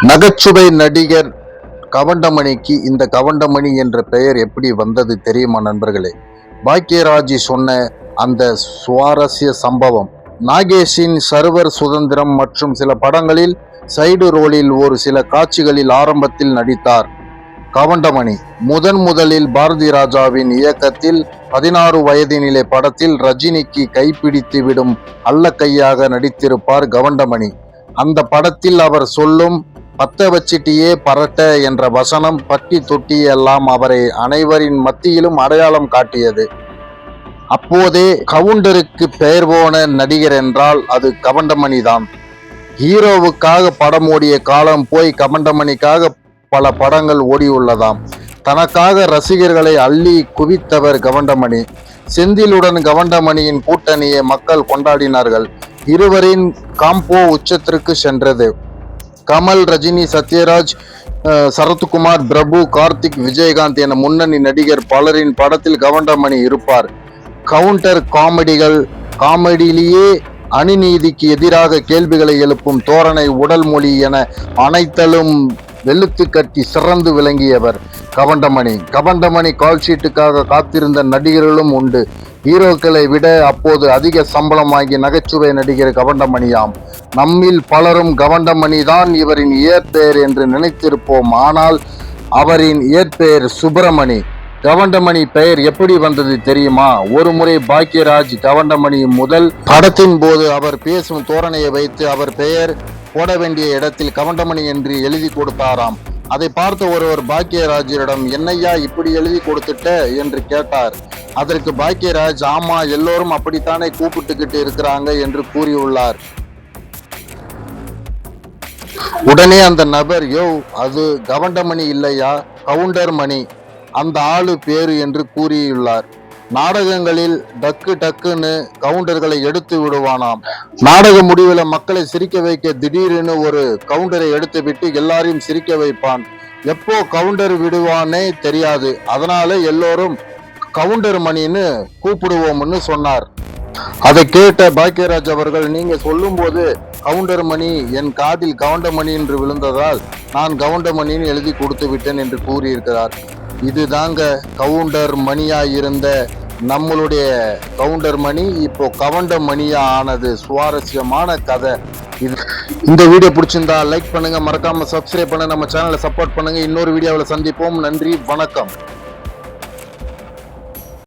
நகைச்சுவை நடிகர் கவண்டமணிக்கு இந்த கவண்டமணி என்ற பெயர் எப்படி வந்தது தெரியுமா நண்பர்களே? பாக்கியராஜி சொன்ன அந்த சுவாரஸ்ய சம்பவம். நாகேஷின் சர்வர் சுதந்திரம் மற்றும் சில படங்களில் சைடு ரோலில் ஒரு சில காட்சிகளில் ஆரம்பத்தில் நடித்தார் கவண்டமணி. முதன் முதலில் பாரதி ராஜாவின் இயக்கத்தில் பதினாறு வயதினிலே படத்தில் ரஜினிக்கு கைப்பிடித்து விடும் அல்ல கையாக நடித்திருப்பார் கவண்டமணி. அந்த படத்தில் அவர் சொல்லும் பத்த வச்சிட்டியே பரட்ட என்ற வசனம் பட்டி தொட்டி எல்லாம் அவரை அனைவரின் மத்தியிலும் அடையாளம் காட்டியது. அப்போதே கவுண்டருக்கு பெயர் போன நடிகர் என்றால் அது கவண்டமணி தான் ஹீரோவுக்காக படம் ஓடிய காலம் போய் கவண்டமணிக்காக பல படங்கள் ஓடியுள்ளதாம். தனக்காக ரசிகர்களை அள்ளி குவித்தவர் கவண்டமணி. செந்திலுடன் கவண்டமணியின் கூட்டணியை மக்கள் கொண்டாடினார்கள். இருவரின் காம்போ உச்சத்திற்கு சென்றது. கமல் ரஜினி சத்யராஜ் சரத்குமார் பிரபு கார்த்திக் விஜயகாந்த் என முன்னணி நடிகர் பலரின் படத்தில் கவண்டமணி இருப்பார். கவுண்டர் காமெடிகள் காமெடியிலேயே அநீதிக்கு எதிராக கேள்விகளை எழுப்பும் தோரணை உடல் மொழி என அனைத்தலும் வெளுத்து கட்டி சிறந்து விளங்கியவர் கவண்டமணி. கவண்டமணி கால்ஷீட்டுக்காக காத்திருந்த நடிகர்களும் உண்டு. ஹீரோக்களை விட அப்போது அதிக சம்பளம் வாங்கி நகைச்சுவை நடிகர் கவண்டமணியாம். நம்மில் பலரும் கவண்டமணி தான் இவரின் இயற்பெயர் என்று நினைத்திருப்போம். ஆனால் அவரின் இயற்பெயர் சுப்பிரமணி. கவண்டமணி பெயர் எப்படி வந்தது தெரியுமா? ஒரு முறை பாக்கியராஜ் கவண்டமணி முதல் படத்தின் போது அவர் பேசும் தோரணையை வைத்து அவர் பெயர் போட வேண்டிய இடத்தில் கவண்டமணி என்று எழுதி கொடுத்தாராம். அதை பார்த்த ஒருவர் பாக்கியராஜரிடம் என்னையா இப்படி எழுதி கொடுத்துட்ட? என்று கேட்டார். அதற்கு பாக்கியராஜ் ஆமா எல்லோரும் அப்படித்தானே கூப்பிட்டுக்கிட்டு இருக்கிறாங்க என்று கூறியுள்ளார். உடனே அந்த நபர் யோ அது கவண்டமணி இல்லையா? கவுண்டர் மணி அந்த ஆளு பேரு என்று கூறியுள்ளார். நாடகங்களில் டக்கு டக்குன்னு கவுண்டர்களை எடுத்து விடுவானாம். நாடக முடிவில் மக்களை சிரிக்க வைக்க திடீரென்னு ஒரு கவுண்டரை எடுத்து விட்டு எல்லாரையும் சிரிக்க வைப்பான். எப்போ கவுண்டர் விடுவானே தெரியாது. அதனால எல்லோரும் கவுண்டர் மணின்னு கூப்பிடுவோம்னு சொன்னார். அதை கேட்ட பாக்கியராஜ் அவர்கள் நீங்க சொல்லும்போது கவுண்டர் மணி என் காதில் கவுண்டமணி என்று விழுந்ததால் நான் கவுண்டமணின்னு எழுதி கொடுத்து விட்டேன் என்று கூறியிருக்கிறார். இதுதாங்க கவுண்டர் மணியா இருந்த நம்மளுடைய கவுண்டர் மணி இப்போ கவுண்ட மணியா ஆனது சுவாரஸ்யமான கதை. இது இந்த வீடியோ பிடிச்சிருந்தா லைக் பண்ணுங்க. மறக்காம சப்ஸ்கிரைப் பண்ண நம்ம சேனலை சப்போர்ட் பண்ணுங்க. இன்னொரு வீடியோவில் சந்திப்போம். நன்றி. வணக்கம்.